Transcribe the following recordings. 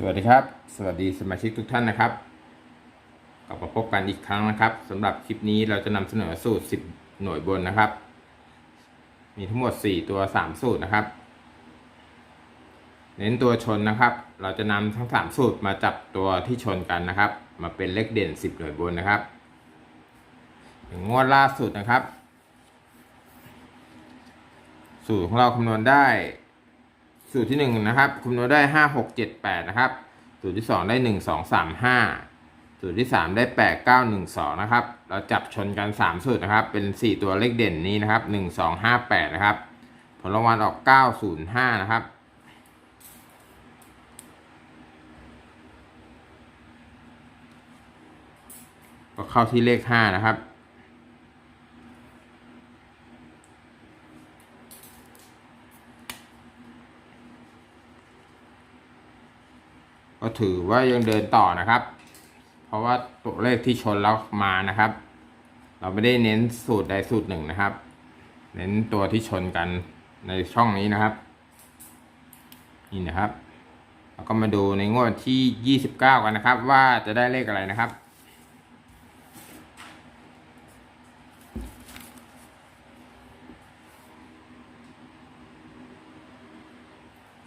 สวัสดีครับ สวัสดีสมาชิกทุกท่านนะครับกลับมาพบกันอีกครั้งนะครับสำหรับคลิปนี้เราจะนำเสนอสูตร 10 หน่วยบนนะครับ มีทั้งหมด 4 ตัว 3 สูตรนะครับ เน้นตัวชนนะครับ เราจะนำทั้ง 3 สูตรมาจับตัวที่ชนกันนะครับ มาเป็นเลขเด่น 10 หน่วยบนนะครับอย่างงวดล่าสุดนะครับ สูตรของเราคำนวณได้ สูตรที่หนึ่งนะครับคำนวณได้ห้าหกเจ็ดแปดนะครับ สูตรที่สองได้หนึ่งสองสามห้าสูตรที่สามได้แปดเก้าหนึ่งสองนะครับ เราจับชนกันสามสูตรนะครับ เป็นสี่ตัวเลขเด่นนี้นะครับหนึ่งสองห้าแปดนะครับ ผลรางวัลออกเก้าศูนย์ห้านะครับก็เข้าที่เลขห้านะครับ ถือว่ายังเดินต่อนะครับ เพราะว่าตัวเลขที่ชนแล้วมานะครับ เราไม่ได้เน้นสูตรใดสูตรหนึ่งนะครับ เน้นตัวที่ชนกันในช่องนี้นะครับ นี่นะครับแล้วก็มาดูในงวดที่ 29 กันนะครับ ว่าจะได้เลขอะไรนะครับ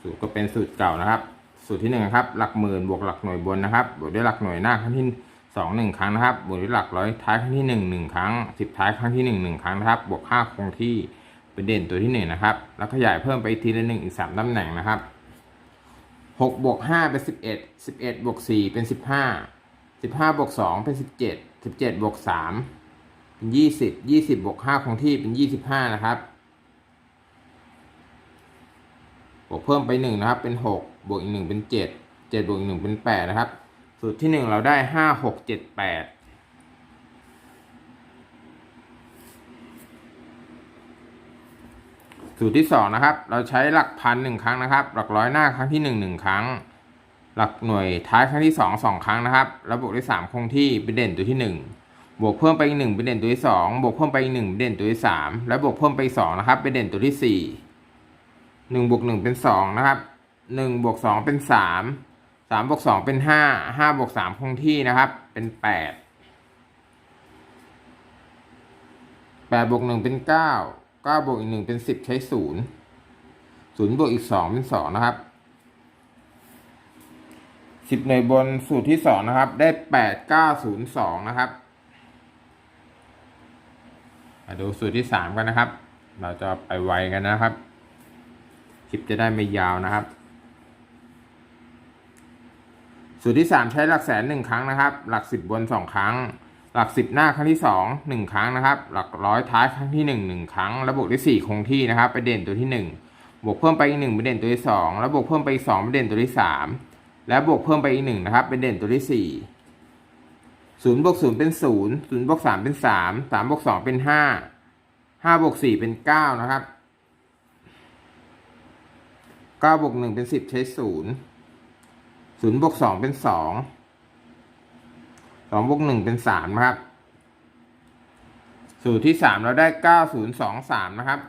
สูตรก็เป็นสูตรเก่านะครับ สูตรที่หนึ่งครับหลักหมื่นบวกหลักหน่วยบนนะครับบวกด้วยหลักหน่วยหน้าครั้งที่สองหนึ่งครั้งนะครับบวกด้วยหลักร้อยท้ายครั้งที่หนึ่งหนึ่งครั้งสิบท้ายครั้งที่หนึ่งหนึ่งครั้งนะครับบวกห้าคงที่เป็นเด่นตัวที่หนึ่งนะครับ แล้วขยายเพิ่มไปทีละหนึ่งอีกสามตำแหน่งนะครับหกบวกห้าเป็นสิบเอ็ดสิบเอ็ดบวกสี่เป็นสิบห้าสิบห้าบวกสองเป็นสิบเจ็ดสิบเจ็ดบวกสามเป็นยี่สิบยี่สิบบวกห้าคงที่เป็นยี่สิบห้านะครับบวกเพิ่มไปหนึ่งนะครับเป็นหก บวกอีกหนึ่งเป็นเจ็ดเจ็ดบวกอีกหนึ่งเป็นแปดนะครับ สูตรที่หนึ่งเราได้ห้าหกเจ็ดแปดสูตรที่สองนะครับ เราใช้หลักพันหนึ่งครั้งนะครับ หลักร้อยหน้าครั้งที่หนึ่งหนึ่งครั้ง หลักหน่วยท้ายครั้งที่สองสองครั้งนะครับ แล้วบวกด้วยสามคงที่เป็นเด่นตัวที่หนึ่งบวกเพิ่มไปอีกหนึ่งเป็นเด่นตัวที่สองบวกเพิ่มไปอีกหนึ่งเป็นเด่นตัวที่สามแล้วบวกเพิ่มไปอีกสองนะครับเป็นเด่นตัวที่สี่หนึ่งบวกหนึ่งเป็นสองนะครับ หนึ่งบวกสองเป็นสามสามบวกสองเป็นห้าห้าบวกสามคงที่นะครับ เป็นแปดแปดบวกหนึ่งเป็นเก้าเก้าบวกอีกหนึ่งเป็นสิบใช้ศูนย์ศูนย์บวกอีกสองเป็นสองนะครับสิบในวยบนสูตรที่สองนะครับ ได้แปดเก้าศูนย์สองนะครับมาดูสูตรที่สามกันนะครับ เราจะไปไวกันนะครับ คลิปจะได้ไม่ยาวนะครับ สูตรที่สามใช้หลักแสนหนึ่งครั้งนะครับ หลักสิบบนสองครั้ง หลักสิบหน้าครั้งที่สองหนึ่งครั้งนะครับ หลักร้อยท้ายครั้งที่หนึ่งหนึ่งครั้งแล้วบวกด้วยสี่คงที่นะครับ ไปเด่นตัวที่หนึ่งบวกเพิ่มไปอีกหนึ่งไปเด่นตัวที่สองแล้วบวกเพิ่มไปอีกสองไปเด่นตัวที่สามแล้วบวกเพิ่มไปอีกหนึ่งนะครับ เป็นเด่นตัวที่สี่ศูนย์บวกศูนย์เป็นศูนย์ศูนย์บวกสามเป็นสามสามบวกสองเป็นห้าห้าบวกสี่เป็นเก้านะครับเก้าบวกหนึ่งเป็นสิบใช้ศูนย์ ศูนย์บวกสองเป็นสองสองบวกหนึ่งเป็นสามนะครับ สูตรที่สามเราได้เก้าศูนย์สองสามนะครับ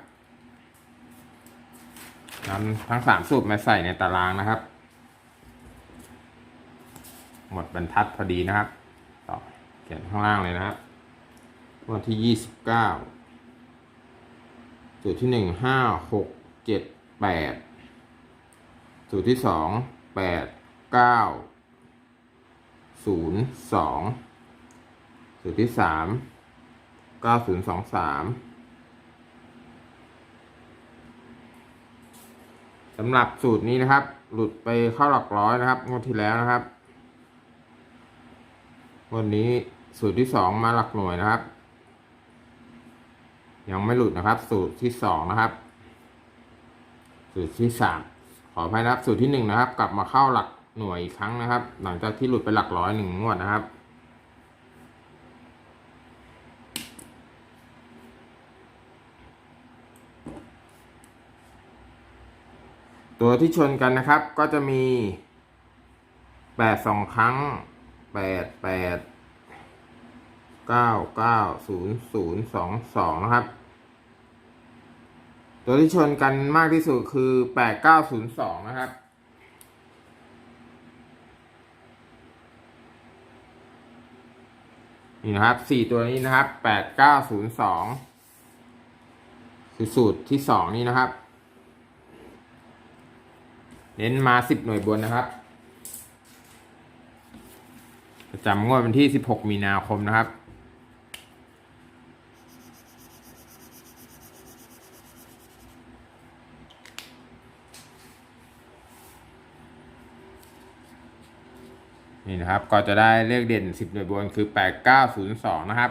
นำทั้งสามสูตรมาใส่ในตารางนะครับ หมดบรรทัดพอดีนะครับต่อเขียนข้างล่างเลยนะครับ วันที่ยี่สิบเก้าสูตรที่หนึ่งห้าหกเจ็ดแปดสูตรที่สองแปด เก้าศูนย์สองสูตรที่สามเก้าศูนย์สองสามสำหรับสูตรนี้นะครับ หลุดไปเข้าหลักร้อยนะครับงวดที่แล้วนะครับวันนี้สูตรที่สองมาหลักหน่วยนะครับ ยังไม่หลุดนะครับ สูตรที่สองนะครับ สูตรที่สามขออภัยนะครับ สูตรที่หนึ่งนะครับ กลับมาเข้าหลัก หน่วยอีกครั้งนะครับ หลังจากที่หลุดไปหลักร้อยหนึ่งงวดนะครับ ตัวที่ชนกันนะครับก็จะมีแปดสองครั้งแปดแปดเก้าเก้าศูนย์ศูนย์สองสองนะครับ ตัวที่ชนกันมากที่สุดคือแปดเก้าศูนย์สองนะครับ นี่นะครับสี่ตัวนี้นะครับแปดเก้าศูนย์สองคือสูตรที่สองนี่นะครับ เน้นมาสิบหน่วยบนนะครับประจำงวดวันที่สิบหกมีนาคมนะครับ นี่นะครับก็จะได้เลขเด่น 10 หน่วยบนคือ 8902 นะครับ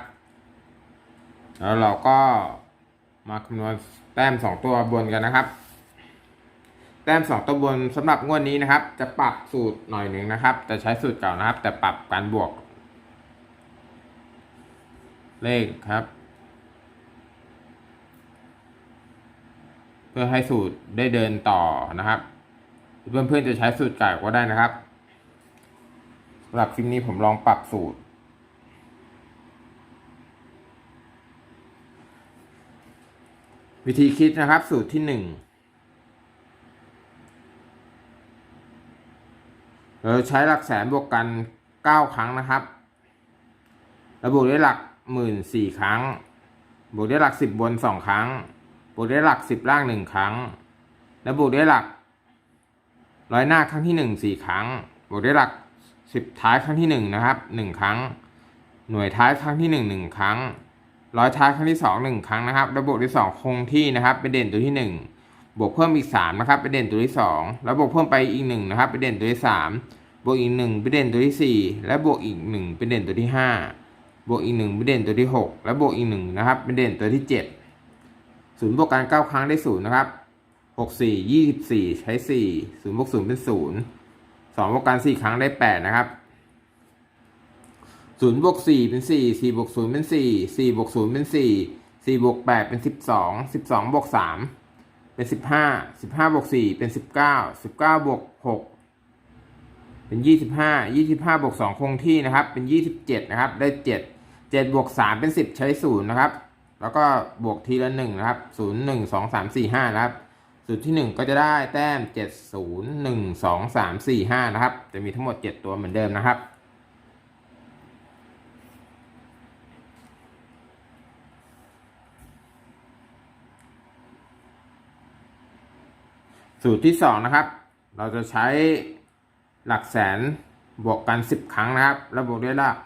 แล้วเราก็มาคำนวณแต้ม 2 ตัวบนกันนะครับ แต้ม 2 ตัวบนสำหรับงวดนี้นะครับ จะปรับสูตรหน่อยหนึ่งนะครับ จะใช้สูตรเก่านะครับ แต่ปรับการบวก เลขครับ เพื่อให้สูตรได้เดินต่อนะครับ เพื่อนๆจะใช้สูตรเก่าก็ได้นะครับ สำหรับคลิปนี้ผมลองปรับสูตร วิธีคิดนะครับ สูตรที่หนึ่งเราใช้หลักแสนบวกกันเก้าครั้งนะครับแล้วบวกด้วยหลักหมื่นสี่ครั้ง บวกด้วยหลักสิบบนสองครั้ง บวกด้วยหลักสิบล่างหนึ่งครั้ง แล้วบวกด้วยหลักร้อยหน้าครั้งที่หนึ่งสี่ครั้ง บวกด้วยหลัก สิบท้ายครั้งที่หนึ่งนะครับหนึ่งครั้ง หน่วยท้ายครั้งที่หนึ่งหนึ่งครั้งร้อยท้ายครั้งที่สองหนึ่งครั้งนะครับแล้วบวกด้วยสองคงที่นะครับ เป็นเด่นตัวที่หนึ่งบวกเพิ่มอีกสามนะครับ เป็นเด่นตัวที่สองแล้วบวกเพิ่มไปอีกหนึ่งนะครับ เป็นเด่นตัวที่สามบวกอีกหนึ่งเป็นเด่นตัวที่สี่และบวกอีกหนึ่งเป็นเด่นตัวที่ห้าบวกอีกหนึ่งเป็นเด่นตัวที่หกและบวกอีกหนึ่งนะครับ เป็นเด่นตัวที่เจ็ดศูนย์บวกกันเก้าครั้งได้ศูนย์นะครับหกสี่ยี่สิบสี่ใช้สี่ศูนย์บวกศูนย์เป็นศูนย์ สองบวกกันสี่ครั้งได้แปดนะครับศูนย์บวกสี่เป็นสี่สี่บวกศูนย์เป็นสี่สี่บวกศูนย์เป็นสี่สี่บวกแปดเป็นสิบสองสิบสองบวกสามเป็นสิบห้าสิบห้าบวกสี่เป็นสิบเก้าสิบเก้าบวกหกเป็นยี่สิบห้ายี่สิบห้าบวกสองคงที่นะครับ เป็นยี่สิบเจ็ดนะครับได้เจ็ดเจ็ดบวกสามเป็นสิบใช้ศูนย์นะครับ แล้วก็บวกทีละหนึ่งนะครับศูนย์หนึ่งสองสามสี่ห้านะครับ สูตรที่หนึ่งก็จะได้แต้มเจ็ดศูนย์หนึ่งสองสามสี่ห้านะครับ จะมีทั้งหมดเจ็ดตัวเหมือนเดิมนะครับ สูตรที่สองนะครับ เราจะใช้หลักแสนบวกกันสิบครั้งนะครับ แล้วบวกด้วยหลัก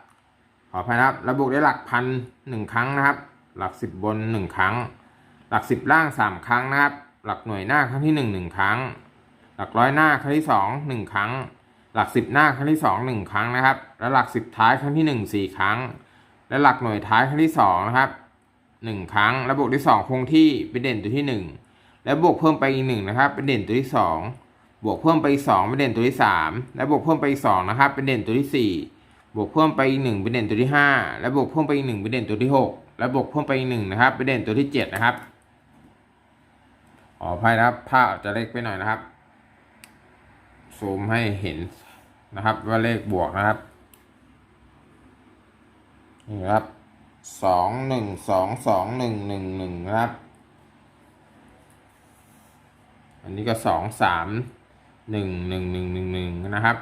ขออภัยนะครับแล้วบวกด้วยหลักพันหนึ่งครั้งนะครับ หลักสิบบนหนึ่งครั้ง หลักสิบล่างสามครั้งนะครับ หลักหน่วยหน้าครั้งที่หนึ่งหนึ่งครั้ง หลักร้อยหน้าครั้งที่สองหนึ่งครั้ง หลักสิบหน้าครั้งที่สองหนึ่งครั้งนะครับ และหลักสิบท้ายครั้งที่หนึ่งสี่ครั้ง และหลักหน่วยท้ายครั้งที่สองนะครับหนึ่งครั้ง แล้วบวกด้วยสองคงที่เป็นเด่นตัวที่หนึ่งแล้วบวกเพิ่มไปอีกหนึ่งนะครับเป็นเด่นตัวที่สองบวกเพิ่มไปอีกสองเป็นเด่นตัวที่สามและบวกเพิ่มไปอีกสองนะครับเป็นเด่นตัวที่สี่บวกเพิ่มไปอีกหนึ่งเป็นเด่นตัวที่ห้าและบวกเพิ่มไปอีกหนึ่งเป็นเด่นตัวที่หกและบวกเพิ่มไปอีกหนึ่งนะครับเป็นเด่นตัวที่เจ็ดนะครับ ออภัยนะครับภาพจะเล็กไปหน่อยนะครับ ซูมให้เห็นนะครับว่าเลขบวกนะครับนี่ครับสองหนึ่งสองสองหนึ่งหนึ่งหนึ่งนะครับ อันนี้ก็สองสามหนึ่งหนึ่งหนึ่งหนึ่งหนึ่งนะครับ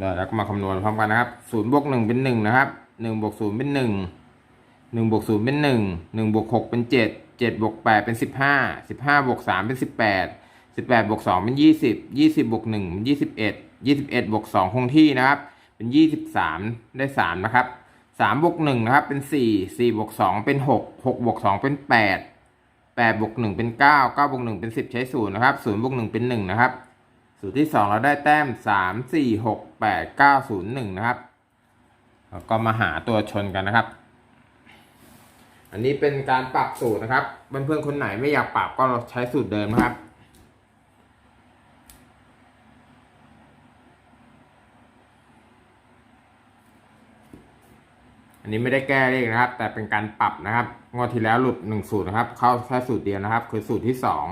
เดี๋ยวเราก็มาคำนวณพร้อมกันนะครับศูนย์บวกหนึ่งเป็นหนึ่งนะครับหนึ่งบวกศูนย์เป็นหนึ่งหนึ่งบวกศูนย์เป็นหนึ่งหนึ่งบวกหกเป็นเจ็ดเจ็ดบวกแปดเป็นสิบห้าสิบห้าบวกสามเป็นสิบแปดสิบแปดบวกสองเป็นยี่สิบยี่สิบบวกหนึ่งเป็นยี่สิบเอ็ดยี่สิบเอ็ดบวกสองคงที่นะครับ เป็นยี่สิบสามได้สามนะครับสามบวกหนึ่งนะครับเป็นสี่สี่บวกสองเป็นหกหกบวกสองเป็นแปดแปดบวกหนึ่งเป็นเก้าเก้าบวกหนึ่งเป็นสิบใช้ศูนย์นะครับศูนย์บวกหนึ่งเป็นหนึ่งนะครับ สูตรที่สองเราได้แต้มสามสี่หกแปดเก้าศูนย์หนึ่งนะครับแล้วก็มาหาตัวชนกันนะครับ อันนี้เป็นการปรับสูตรนะครับ เพื่อนๆคนไหนไม่อยากปรับก็ใช้สูตรเดิมนะครับอันนี้ไม่ได้แก้เลขนะครับ แต่เป็นการปรับนะครับ งวดที่แล้วหลุดหนึ่งสูตรนะครับ เข้าแค่สูตรเดียวนะครับ คือสูตรที่สอง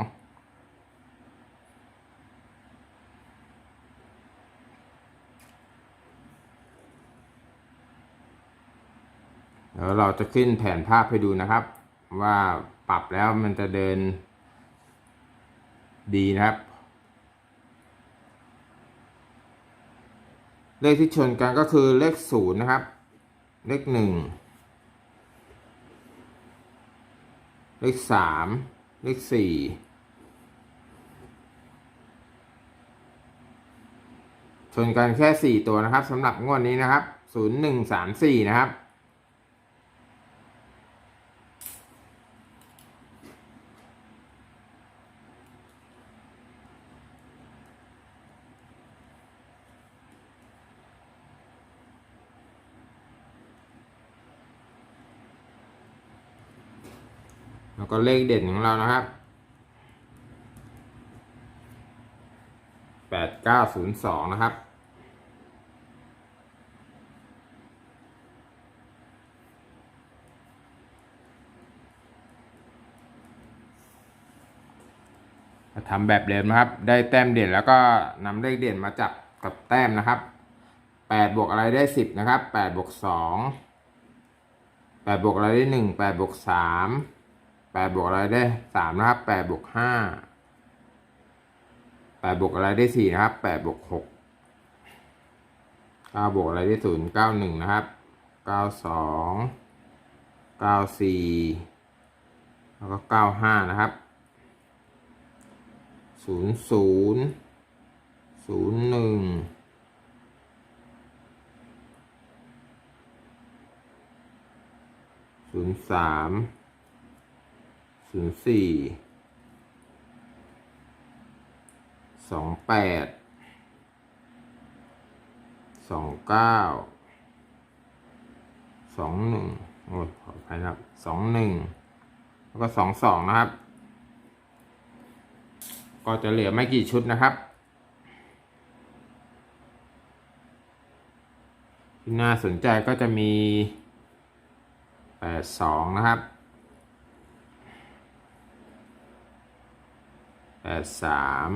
แล้วเราจะขึ้นแผนภาพให้ดูนะครับ ว่าปรับแล้วมันจะเดิน ดีนะครับ เลขที่ชนกันก็คือเลขศูนย์นะครับ เลขหนึ่งเลขสามเลขสี่ชนกันแค่สี่ตัวนะครับสำหรับงวดนี้นะครับศูนย์หนึ่งสามสี่นะครับ แล้วเลขเด่นของเรานะครับแปดเก้าศูนย์สองนะครับ ทำแบบเดิมนะครับ ได้แต้มเด่นแล้วก็นำเลขเด่นมาจับกับแต้มนะครับแปดบวกอะไรได้สิบนะครับแปดบวกสองแปดบวกอะไรได้หนึ่งแปดบวกสาม แปดบวกอะไรได้สามนะครับแปดบวกห้าแปดบวกอะไรได้สี่นะครับแปดบวกหกเก้าบวกอะไรได้ศูนย์เก้าหนึ่งนะครับเก้าสองเก้าสี่แล้วก็เก้าห้านะครับศูนย์ศูนย์ศูนย์หนึ่งศูนย์สาม ศูนย์สี่สองแปดสองเก้าสองหนึ่งโอ้ยขออภัยนะครับสองหนึ่งแล้วก็สองสองนะครับ ก็จะเหลือไม่กี่ชุดนะครับที่น่าสนใจก็จะมีแปดสองนะครับ แปดสาม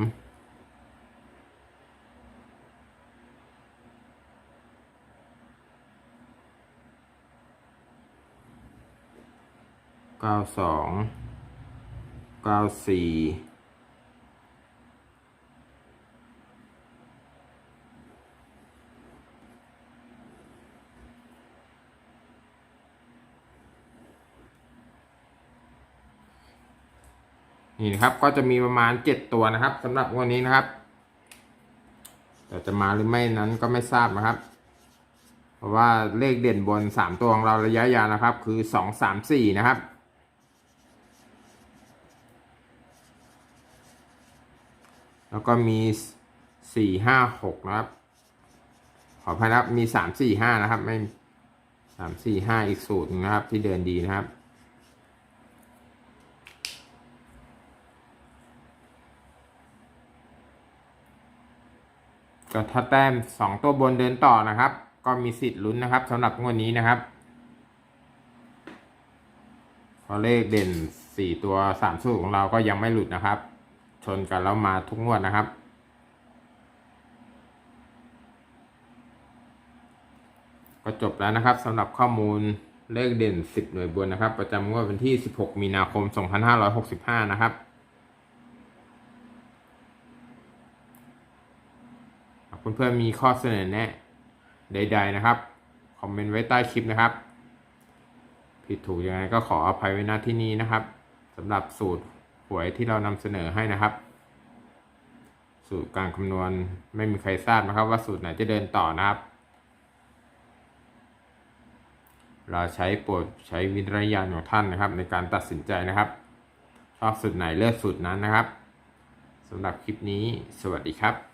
เก้าสองเก้าสี่ นี่นะครับก็จะมีประมาณเจ็ดตัวนะครับสำหรับวันนี้นะครับแต่จะมาหรือไม่นั้นก็ไม่ทราบนะครับ เพราะว่าเลขเด่นบนสามตัวของเราระยะยาวนะครับ คือสองสามสี่นะครับแล้วก็มีสี่ห้าหกนะครับ ขออภัยนะครับมีสามสี่ห้านะครับ ไม่สามสี่ห้าอีกสูตรนะครับ ที่เดินดีนะครับ ก็ถ้าแต้มสองตัวบนเดินต่อนะครับ ก็มีสิทธิ์ลุ้นนะครับสำหรับงวดนี้นะครับเพราะเลขเด่นสี่ตัวสามสูตรของเราก็ยังไม่หลุดนะครับ ชนกันแล้วมาทุกงวดนะครับ ก็จบแล้วนะครับสำหรับข้อมูลเลขเด่น 10 หน่วยบนนะครับ ประจำงวดวันที่ 16 มีนาคม 2565 นะครับ เพื่อนๆมีข้อเสนอแนะใด ๆ นะครับ คอมเมนต์ไว้ใต้คลิปนะครับ ผิดถูกยังไงก็ขออภัยไว้ณที่นี้นะครับสำหรับสูตรหวยที่เรานำเสนอให้นะครับ สูตรการคำนวณไม่มีใครทราบนะครับ ว่าสูตรไหนจะเดินต่อนะครับ เราใช้โปรดใช้วิจารณญาณของท่านนะครับ ในการตัดสินใจนะครับ ชอบสูตรไหนเลือกสูตรนั้นนะครับสำหรับคลิปนี้ สวัสดีครับ